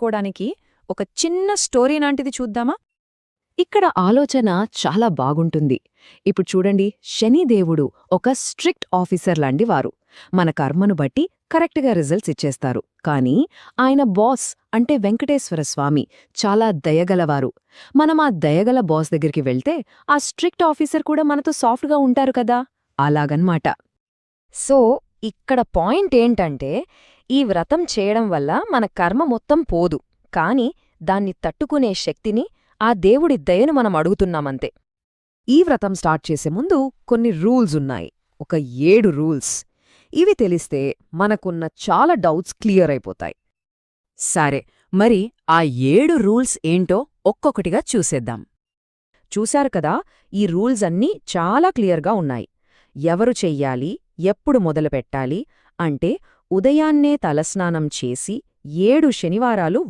తెలుసుకోవడానికి ఒక చిన్న స్టోరీ లాంటిది చూద్దామా? ఇక్కడ ఆలోచన చాలా బాగుంటుంది. ఇప్పుడు చూడండి శనిదేవుడు ఒక స్ట్రిక్ట్ ఆఫీసర్ లాంటి వారు. మన కర్మను బట్టి కరెక్ట్గా రిజల్ట్స్ ఇచ్చేస్తారు. కానీ ఆయన బాస్ అంటే వెంకటేశ్వర స్వామి చాలా దయగలవారు. మనం ఆ దయగల బాస్ దగ్గరికి వెళ్తే ఆ స్ట్రిక్ట్ ఆఫీసర్ కూడా మనతో సాఫ్ట్గా ఉంటారు కదా? అలాగన్మాట. సో ఇక్కడ పాయింట్ ఏంటంటే ఈ వ్రతం చేయడం వల్ల మన కర్మ మొత్తం పోదు. కాని దాన్ని తట్టుకునే శక్తిని ఆ దేవుడి దయను మనం అడుగుతున్నామంతే. ఈ వ్రతం స్టార్ట్ చేసే ముందు కొన్ని రూల్స్ ఉన్నాయి. ఒక ఏడు రూల్స్. ఇవి తెలిస్తే మనకున్న చాలా డౌట్స్ క్లియర్ అయిపోతాయి. సరే మరి ఆ ఏడు రూల్స్ ఏంటో ఒక్కొక్కటిగా చూసేద్దాం. చూశారు కదా ఈ రూల్స్ అన్నీ చాలా క్లియర్గా ఉన్నాయి. ఎవరు చెయ్యాలి ఎప్పుడు మొదలుపెట్టాలి? అంటే ఉదయాన్నే తలస్నానం చేసి ఏడు శనివారాలు